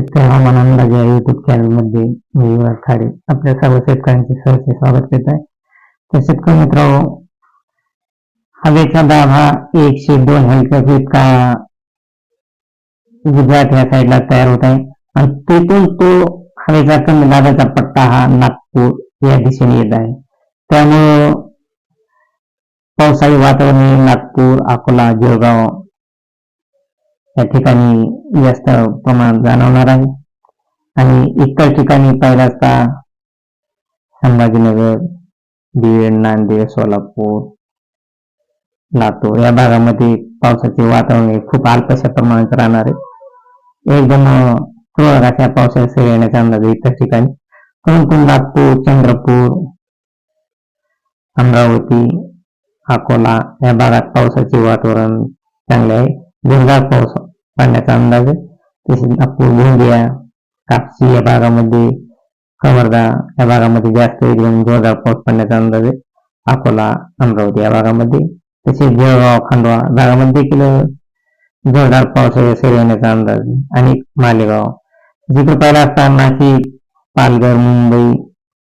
शेतकरी हवामान YouTube channel मध्ये मी युवराज खाडे आपल्या सर्व शेतकऱ्यांचे सहर्ष स्वागत करत आहे तर शेतकरी मित्र हवेचा दाब हा एकशे दोन हेक्टर इतका गुजरात या साईडला तयार होत आहे आणि तिथून तो हवेचा कमी दाबाचा पट्टा हा, नागपूर या दिशेने येत आहे त्यामुळे पावसाळी वातावरण नागपूर, अकोला जळगाव या ठिकाणी जास्त प्रमाणात जाणवणार आहे. आणि इतर ठिकाणी पाहिलं असता संभाजीनगर बीड नांदेड सोलापूर लातूर या भागामध्ये पावसाचे वातावरण हे खूप अल्पशा प्रमाणात राहणार आहे. एकदम तुरळक अशा पावसाच्या सरी येण्याचा अंदाज आहे इतर ठिकाणी. परंतु नागपूर चंद्रपूर अमरावती अकोला या भागात पावसाचे वातावरण चांगले आहे. जोरदार पाऊस पडण्याचा अंदाज आहे. तसेच नागपूर गोंदिया कापसी या भागामध्ये कवर्धा या भागामध्ये जास्त एकदम जोरदार पाऊस पडण्याचा अंदाज आहे. अकोला अमरावती या भागामध्ये. तसेच जळगाव खांडवा भागामध्ये देखील जोरदार पावसाच्या सरी होण्याचा अंदाज आणि मालेगाव जिकडे पहिला असता नाशिक पालघर मुंबई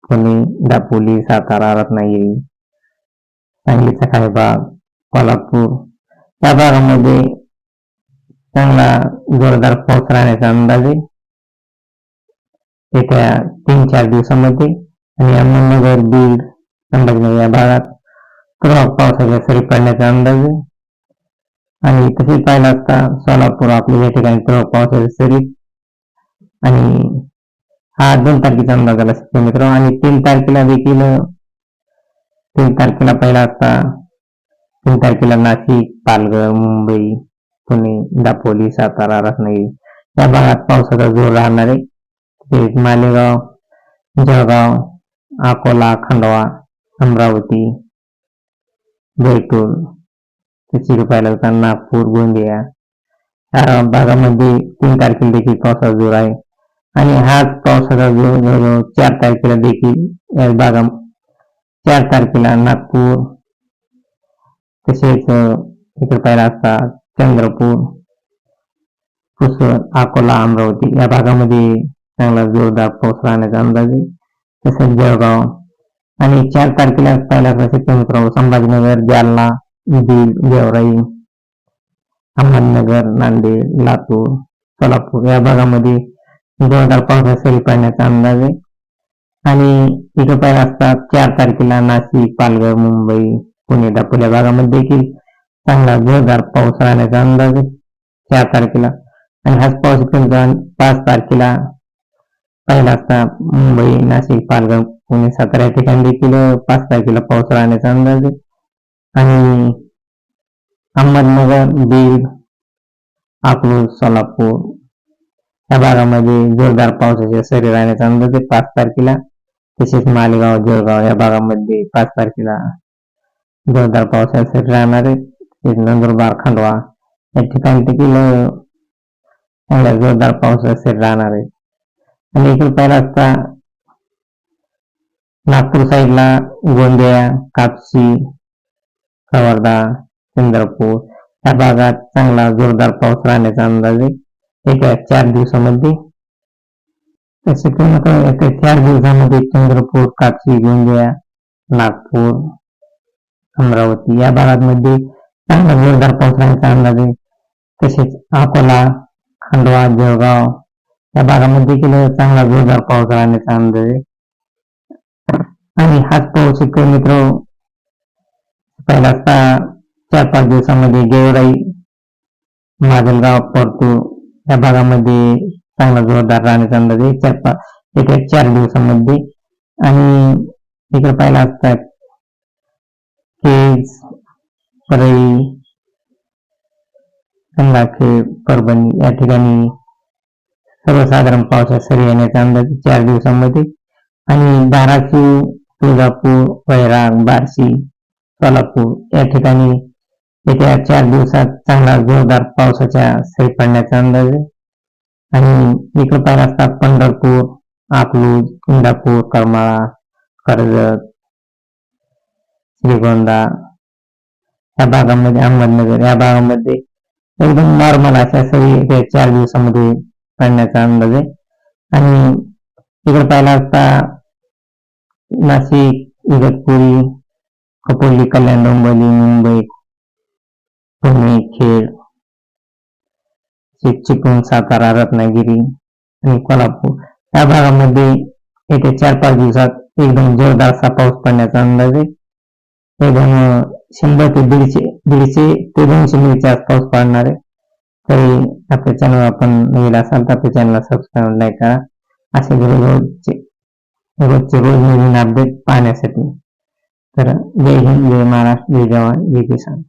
पुणे दापोली सातारा रत्नागिरी सांगलीचा काही भाग कोल्हापूर या भागामध्ये चांगला जोरदार पाऊस राहण्याचा अंदाज आहे. येत्या तीन चार दिवसामध्ये आणि अहमदनगर बीड संभाजीनगर या भागात प्रभाव पावसाच्या सरी पडण्याचा अंदाज आहे. आणि तसे पाहिलं असता सोलापूर आपल्या या ठिकाणी प्रभाव पावसाच्या सरी. आणि हा दोन तारखेचा अंदाज आला शेतकरी मित्र आणि तीन तारखेला देखील तीन तारखेला पहिला असता तीन तारखेला नाशिक पालघर मुंबई पुणे दापोली सातारा रत्नागिरी या भागात पावसाचा जोर राहणार आहे मालेगाव जळगाव अकोला खंडवा अमरावती जयपूर तसे पाहिलं तर नागपूर गोंदिया या भागामध्ये तीन तारखेला देखील पावसाचा जोर आहे. आणि हाच पावसाचा जोर जवळजवळ चार तारखेला देखील या भागा चार तारखेला नागपूर तसेच इकडे पाहिला असता चंद्रपूर पुसद अकोला अमरावती या भागामध्ये चांगला जोरदार पाऊस राहण्याचा अंदाज आहे. तसेच जळगाव आणि चार तारखेला पाहिला असता मित्रांनो संभाजीनगर जालना बीड गेवराई अहमदनगर नांदेड लातूर सोलापूर या भागामध्ये जोरदार पावसा सरी पडण्याचा अंदाज आहे. आणि इथं पाहिला असतात चार तारखेला नाशिक पालघर मुंबई पुणे दापोल्या भागामध्ये देखील चांगला जोरदार पाऊस राहण्याचा अंदाज चार तारखेला. आणि हाच पाऊस पाच तारखेला पहिला असता मुंबई नाशिक पालघर पुणे सातारा या ठिकाणी देखील पाच तारखेला पाऊस राहण्याचा अंदाज आणि अहमदनगर बीड अकलूज सोलापूर या भागामध्ये जोरदार पावसाच्या सरी राहण्याचा अंदाज आहे. पाच तारखेला तसेच मालेगाव जळगाव या भागामध्ये पाच तारखेला जोरदार पावसाच्या सरी राहणार आहे. नंदुरबार खंडवा या ठिकाणी देखील चांगला जोरदार पाऊस असेल राहणार. आहे आणि इकडे पहिला असता नागपूर साईडला गोंदिया कापसी कवर्धा चंद्रपूर. या भागात चांगला जोरदार पाऊस राहण्याचा अंदाज आहे. येत्या चार दिवसामध्ये तसे येत्या चार दिवसामध्ये चंद्रपूर कापसी गोंदिया नागपूर अमरावती या भागांमध्ये चांगला जोरदार पाऊस राहण्याचा अंदाज आहे तसेच अकोला खंडवा जळगाव या भागामध्ये देखील चांगला जोरदार पाऊस राहण्याचा अंदाज आहे आणि हाच पाऊस शेतकरी मित्र पहिला चार पाच दिवसामध्ये गेवराई माजलगाव परतूर या भागामध्ये चांगला जोरदार राहण्याचा अंदाज आहे चार पाच इकडे चार दिवसामध्ये. आणि इकडे पाहिला असता केज परळी गंगाखेड परभणी या ठिकाणी सर्वसाधारण पावसात सरी येण्याचा अंदाज चार दिवसामध्ये. आणि धाराशिव तुळजापूर वैराग बार्शी सोलापूर या ठिकाणी येत्या चार दिवसात चांगला जोरदार पावसाच्या सरी पडण्याचा अंदाज आहे. आणि इकडे पाहिला असता पंढरपूर अकलूज इंदापूर करमाळा कर्जत श्रीगोंदा या भागामध्ये अहमदनगर या भागामध्ये एकदम नॉर्मल अशा सगळी चार दिवसामध्ये पडण्याचा अंदाज आहे. आणि इकडे पाहिला असता नाशिक इगतपुरी कपोली कल्याण डोंबिवली मुंबई पुणे खेड चिपळूण सातारा रत्नागिरी आणि कोल्हापूर. या भागामध्ये येत्या चार पाच दिवसात एकदम जोरदार असा पाऊस पडण्याचा अंदाज आहे. एकदम शंभर ते दीडशे दीडशे ते दोनशे मिलीच्या आसपास पडणार आहे. तरी आपल्या चॅनल आपण नवीन असाल तर आपल्या चॅनलला सबस्क्राईब नाही करा. असे रोजचे रोजचे रोज नवीन अपडेट पाहण्यासाठी. तर जय हिंद जय महाराष्ट्र जय जवान जय किसान.